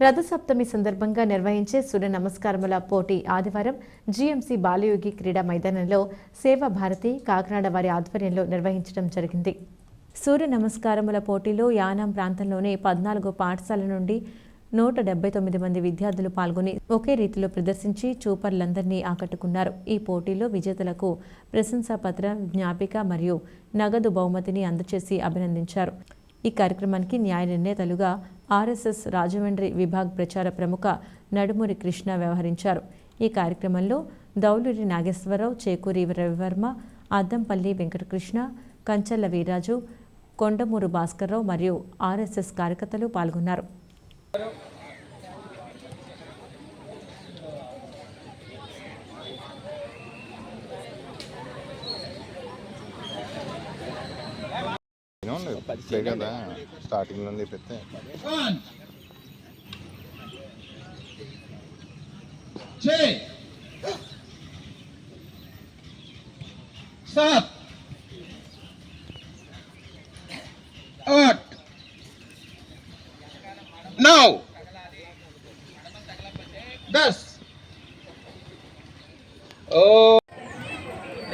రథసప్తమి సందర్భంగా నిర్వహించే సూర్య నమస్కారముల పోటీ ఆదివారం జీఎంసీ బాలయోగి క్రీడా మైదానంలో సేవా భారతి కాకినాడ వారి ఆధ్వర్యంలో నిర్వహించడం జరిగింది. సూర్య నమస్కారముల పోటీలో యానాం ప్రాంతంలోని పద్నాలుగు పాఠశాల నుండి నూట డెబ్బై తొమ్మిది మంది విద్యార్థులు పాల్గొని ఒకే రీతిలో ప్రదర్శించి చూపర్లందరినీ ఆకట్టుకున్నారు. ఈ పోటీలో విజేతలకు ప్రశంసాపత్ర జ్ఞాపిక మరియు నగదు బహుమతిని అందచేసి అభినందించారు. ఈ కార్యక్రమానికి న్యాయ నిర్ణేతలుగా ఆర్ఎస్ఎస్ రాజమండ్రి విభాగ్ ప్రచార ప్రముఖ నడుమూరి కృష్ణ వ్యవహరించారు. ఈ కార్యక్రమంలో దౌలూరి నాగేశ్వరరావు చేకూరి రవివర్మ అద్దంపల్లి వెంకటకృష్ణ కంచర్ల వీరాజు కొండమూరు భాస్కర్రావు మరియు ఆర్ఎస్ఎస్ కార్యకర్తలు పాల్గొన్నారు. ఇప్పుడే కదా స్టార్టింగ్లో లేపితే. Stop. Out. Now. Thus. Oh.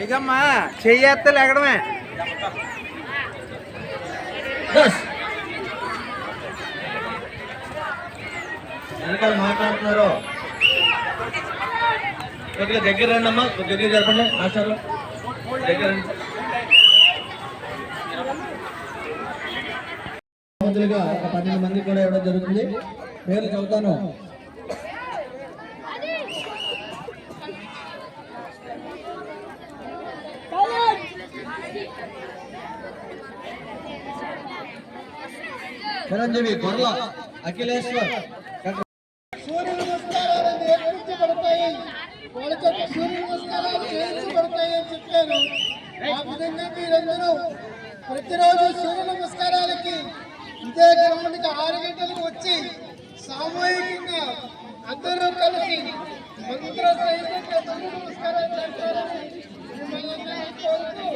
ఇకమ్మా చెయ్యేస్తే లేకడమే Thus. వెనకాల మాట్లాడుతున్నారు? కొద్దిగా దగ్గర రండి అమ్మా దగ్గర జరపండి మాస్టర్లు దగ్గర ఒక పన్నెండు మంది కూడా ఇవ్వడం జరుగుతుంది. పేర్లు చదువుతాను. చిరంజీవి గొర్ల అఖిలేశ్వర్ చెప్పారు. ఆ విధంగా మీరందరూ ప్రతిరోజు సూర్య నమస్కారాలకి ఇదే గ్రౌండ్కి ఆరు గంటలకు వచ్చి సామూహికంగా అందరూ కలిసి మంత్ర సహితంగా సూర్య నమస్కారాలు చేస్తారని మిమ్మల్ని కోరుతూ